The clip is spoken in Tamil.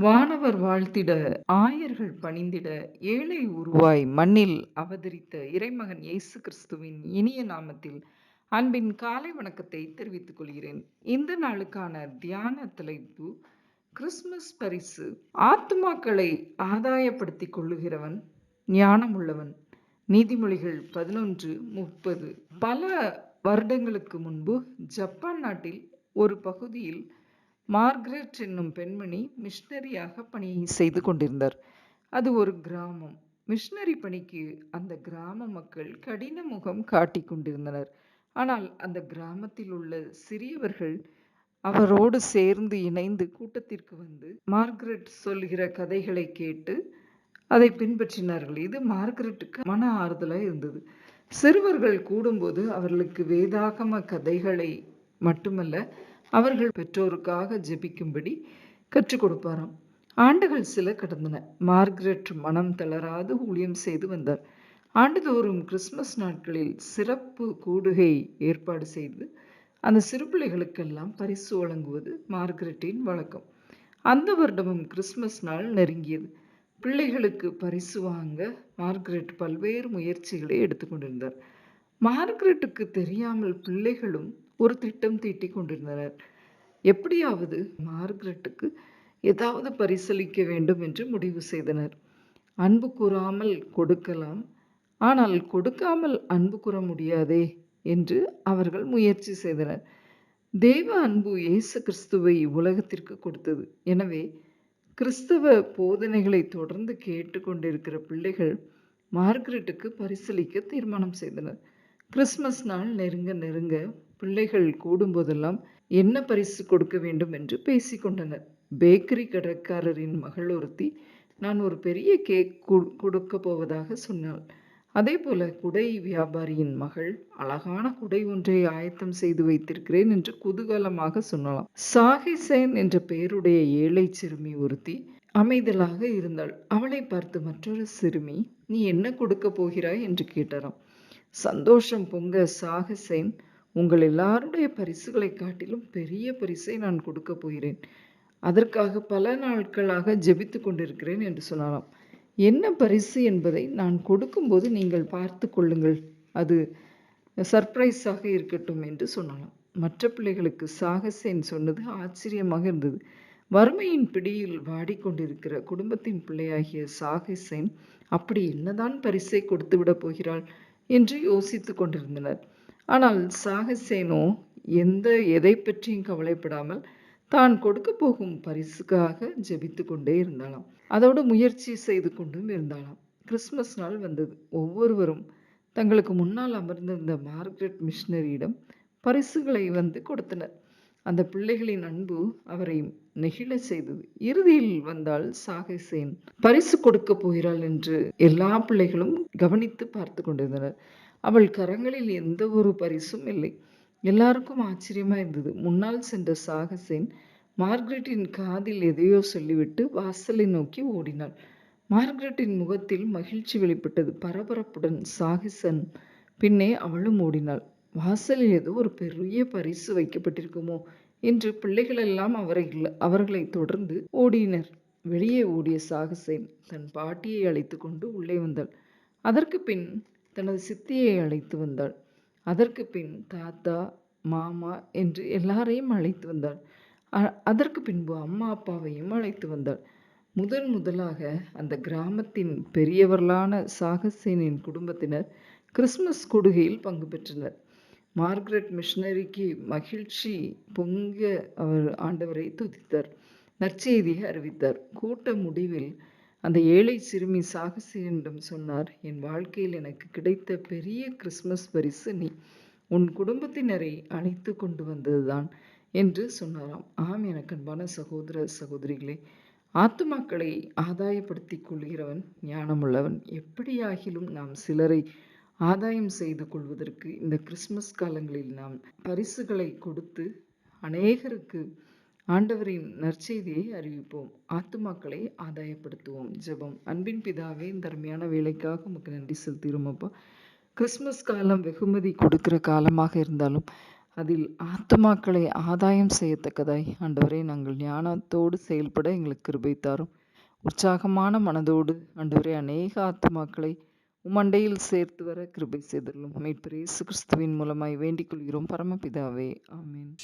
வானவர் வாழ்த்திட ஆயர்கள் பணிந்திட ஏழை உருவாய் மண்ணில் அவதரித்த இறைமகன் இயேசு கிறிஸ்துவின் இனிய நாமத்தில் அன்பின் காலை வணக்கத்தை தெரிவித்துக் கொள்கிறேன். இந்த நாளுக்கான தியான தலைப்பு கிறிஸ்துமஸ் பரிசு. ஆத்துமாக்களை ஆதாயப்படுத்திக் கொள்ளுகிறவன் ஞானமுள்ளவன். நீதிமொழிகள் பதினொன்று முப்பது. பல வருடங்களுக்கு முன்பு ஜப்பான் நாட்டில் ஒரு பகுதியில் மார்கரெட் என்னும் பெண்மணி மிஷனரியாக பணி செய்து கொண்டிருந்தார். அது ஒரு கிராமம். மிஷனரி பணிக்கு அந்த கிராம மக்கள் கடின முகம் காட்டிக் கொண்டிருந்தனர். ஆனால் அந்த கிராமத்தில் உள்ள சிறியவர்கள் அவரோடு சேர்ந்து இணைந்து கூட்டத்திற்கு வந்து மார்கரெட் சொல்கிற கதைகளை கேட்டு அதை பின்பற்றினார்கள். இது மார்கரெட்டுக்கு மன ஆறுதலாக இருந்தது. சிறுவர்கள் கூடும்போது அவர்களுக்கு வேதாகம கதைகளை மட்டுமல்ல அவர்கள் பெற்றோருக்காக ஜெபிக்கும்படி கற்றுக் கொடுப்பாராம். ஆண்டுகள் சில கடந்தன. மார்கரெட் மனம் தளராது ஊழியம் செய்து வந்தார். ஆண்டுதோறும் கிறிஸ்மஸ் நாட்களில் சிறப்பு கூடுகை ஏற்பாடு செய்து அந்த சிறு பிள்ளைகளுக்கெல்லாம் பரிசு வழங்குவது மார்கரெட்டின் வழக்கம். அந்த வருடமும் கிறிஸ்மஸ் நாள் நெருங்கியது. பிள்ளைகளுக்கு பரிசு வாங்க மார்கரெட் பல்வேறு முயற்சிகளை எடுத்துக்கொண்டிருந்தார் மார்கரெட்டுக்கு தெரியாமல் பிள்ளைகளும் ஒரு திட்டம் தீட்டிக் கொண்டிருந்தனர். எப்படியாவது மார்கரெட்டுக்கு ஏதாவது பரிசளிக்க வேண்டும் என்று முடிவு செய்தனர். அன்பு கூறாமல் கொடுக்கலாம். ஆனால் கொடுக்காமல் அன்பு கூற முடியாதே என்று அவர்கள் முயற்சி செய்தனர். தேவ அன்பு இயேசு கிறிஸ்துவை உலகத்திற்கு கொடுத்தது. எனவே கிறிஸ்தவ போதனைகளை தொடர்ந்து கேட்டுக்கொண்டிருக்கிற பிள்ளைகள் மார்கரெட்டுக்கு பரிசளிக்க தீர்மானம் செய்தனர். கிறிஸ்மஸ் நாள் நெருங்க நெருங்க பிள்ளைகள் கூடும்போதெல்லாம் என்ன பரிசு கொடுக்க வேண்டும் என்று பேசிக்கொண்டனர். பேக்கரி கடைக்காரரின் மகள் ஒருத்தி நான் ஒரு பெரிய கேக் கொடுக்க போவதாக சொன்னாள். அதே போல குடை வியாபாரியின் மகள் அழகான குடை ஒன்றை ஆயத்தம் செய்து வைத்திருக்கிறேன் என்று குதூகலமாக சொன்னலாம். சாகிசேன் என்ற பெயருடைய ஏழை சிறுமி ஒருத்தி அமைதலாக இருந்தாள். அவளை பார்த்து மற்றொரு சிறுமி நீ என்ன கொடுக்க போகிறாய்? என்று கேட்டாராம் சந்தோஷம் பொங்க சாகசேன் உங்கள் எல்லாருடைய பரிசுகளை காட்டிலும் பெரிய பரிசை நான் கொடுக்க போகிறேன். அதற்காக பல நாட்களாக ஜெபித்து கொண்டிருக்கிறேன் என்று சொல்லலாம் என்ன பரிசு என்பதை நான் கொடுக்கும்போது நீங்கள் பார்த்து கொள்ளுங்கள். அது சர்ப்ரைஸாக இருக்கட்டும் என்று சொல்லலாம் மற்ற பிள்ளைகளுக்கு சாகசேன் சொன்னது ஆச்சரியமாக இருந்தது. வறுமையின் பிடியில் வாடிக்கொண்டிருக்கிற குடும்பத்தின் பிள்ளையாகிய சாகசேன் அப்படி என்னதான் பரிசை கொடுத்து விட போகிறாள்? என்று யோசித்து கொண்டிருந்தனர். ஆனால் சாகசேனோ எந்த எதை பற்றியும் கவலைப்படாமல் தான் கொடுக்க போகும் பரிசுக்காக ஜெபித்து கொண்டே இருந்தாளாம். அதோடு முயற்சி செய்து கொண்டும் இருந்தாளாம். கிறிஸ்மஸ் நாள் வந்தது. ஒவ்வொருவரும் தங்களுக்கு முன்னால் அமர்ந்திருந்த மார்க்ரெட் மிஷினரியிடம் பரிசுகளை வந்து கொடுத்தனர். அந்த பிள்ளைகளின் அன்பு அவரை நெகிழ செய்தது. இறுதியில் வந்தால் சாகசேன் பரிசு கொடுக்க போகிறாள் என்று எல்லா பிள்ளைகளும் கவனித்து பார்த்து கொண்டிருந்தனர். அவள் கரங்களில் எந்த ஒரு பரிசும் இல்லை. எல்லாருக்கும் ஆச்சரியமா இருந்தது. முன்னால் சென்ற சாகசேன் மார்க்ரெட்டின் காதில் எதையோ சொல்லிவிட்டு வாசலை நோக்கி ஓடினாள். மார்க்ரெட்டின் முகத்தில் மகிழ்ச்சி வெளிப்பட்டது. பரபரப்புடன் சாகிசன் பின்னே அவளும் ஓடினாள். வாசலில் ஏதோ ஒரு பெரிய பரிசு வைக்கப்பட்டிருக்குமோ என்று பிள்ளைகள் எல்லாம் அவரை அவர்களை தொடர்ந்து ஓடினர். வெளியே ஓடிய சாகசேன் தன் பாட்டியை அழைத்து கொண்டு உள்ளே வந்தாள். அதற்கு பின் தனது சித்தியை அழைத்து வந்தாள். அதற்கு பின் தாத்தா மாமா என்று எல்லாரையும் அழைத்து வந்தாள். அதற்கு பின்பு அம்மா அப்பாவையும் அழைத்து வந்தாள். முதன் முதலாக அந்த கிராமத்தின் பெரியவர்களான சாகசேனின் குடும்பத்தினர் கிறிஸ்மஸ் கொடுகையில் பங்கு பெற்றனர். மார்கரெட் மிஷனரிக்கு மகிழ்ச்சி பொங்க அவர் ஆண்டவரை துதித்தார். நற்செய்தியை அறிவித்தார். கூட்ட முடிவில் அந்த ஏழை சிறுமி சாகசேனிடம் சொன்னார் என் வாழ்க்கையில் எனக்கு கிடைத்த பெரிய கிறிஸ்மஸ் பரிசு நீ உன் குடும்பத்தினரை அழைத்து கொண்டு வந்ததுதான் என்று சொன்னாராம். ஆம் எனக்கு அன்பான சகோதர சகோதரிகளே ஆத்துமாக்களை ஆதாயப்படுத்தி கொள்கிறவன் ஞானமுள்ளவன். எப்படியாகிலும் நாம் சிலரை ஆதாயம் செய்து கொள்வதற்கு இந்த கிறிஸ்மஸ் காலங்களில் நாம் பரிசுகளை கொடுத்து அநேகருக்கு ஆண்டவரின் நற்செய்தியை அறிவிப்போம். ஆத்துமாக்களை ஆதாயப்படுத்துவோம். ஜெபம். அன்பின் பிதாவே இந்த அருமையான வேலைக்காக உமக்கு நன்றி செலுத்துகிறோம் அப்பா. கிறிஸ்மஸ் காலம் வெகுமதி கொடுக்கிற காலமாக இருந்தாலும் அதில் ஆத்துமாக்களை ஆதாயம் செய்யத்தக்கதாய் ஆண்டவரை நாங்கள் ஞானத்தோடு செயல்பட எங்களுக்கு கிருபை தாரும். உற்சாகமான மனதோடு ஆண்டவரை அநேக ஆத்துமாக்களை உமண்டையில் சேர்த்து வர கிருபை செய்துள்ளோம். மீட்பர் இயேசு கிறிஸ்துவின் மூலமாய் வேண்டிக் கொள்கிறோம். பரமபிதாவே ஆமென்.